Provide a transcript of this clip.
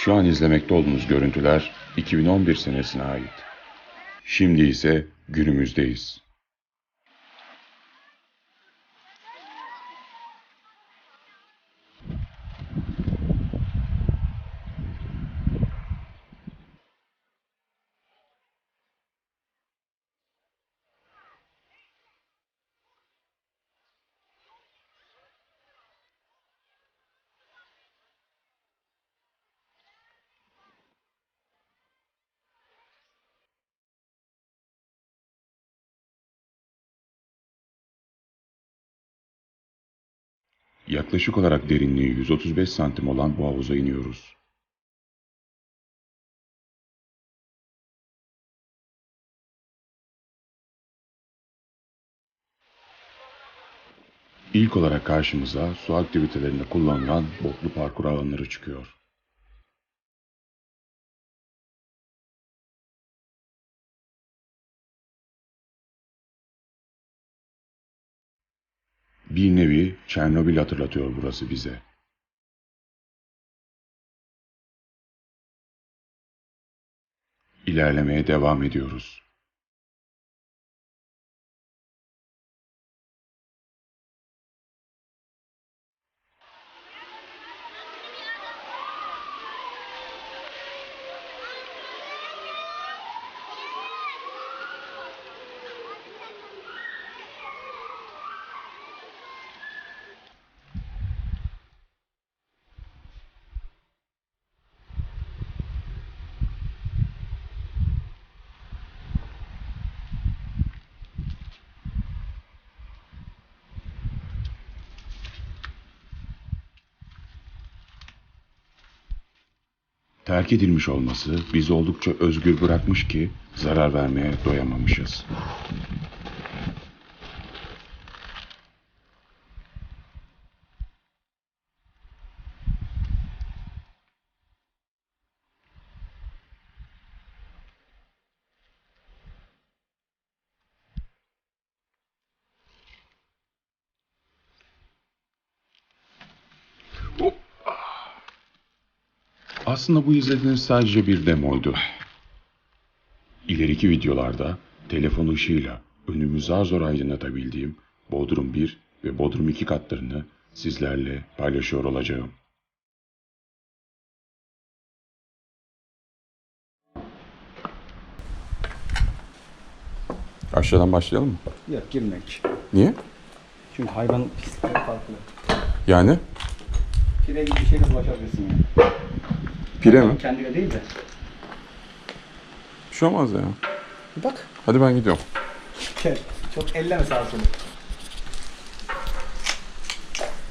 Şu an izlemekte olduğunuz görüntüler 2011 senesine ait. Şimdi ise günümüzdeyiz. Yaklaşık olarak derinliği 135 santim olan bu havuza iniyoruz. İlk olarak karşımıza su aktivitelerinde kullanılan botlu parkur alanları çıkıyor. Bir nevi Çernobil hatırlatıyor burası bize. İlerlemeye devam ediyoruz. Terk edilmiş olması bizi oldukça özgür bırakmış ki zarar vermeye doyamamışız. Aslında bu izlediğiniz sadece bir demoydu. İleriki videolarda telefon ışığıyla önümü zar zor aydınlatabildiğim Bodrum 1 ve Bodrum 2 katlarını sizlerle paylaşıyor olacağım. Aşağıdan başlayalım mı? Yok girmek. Niye? Çünkü hayvan pislikleri farklı. Yani? Pire gibi bir şeyle bulaşabilirsin yani. Pire mi? Kendine değil de. Bir şey olmaz ya. Bak. Hadi ben gidiyorum. Şey, çok elleme sağa sola.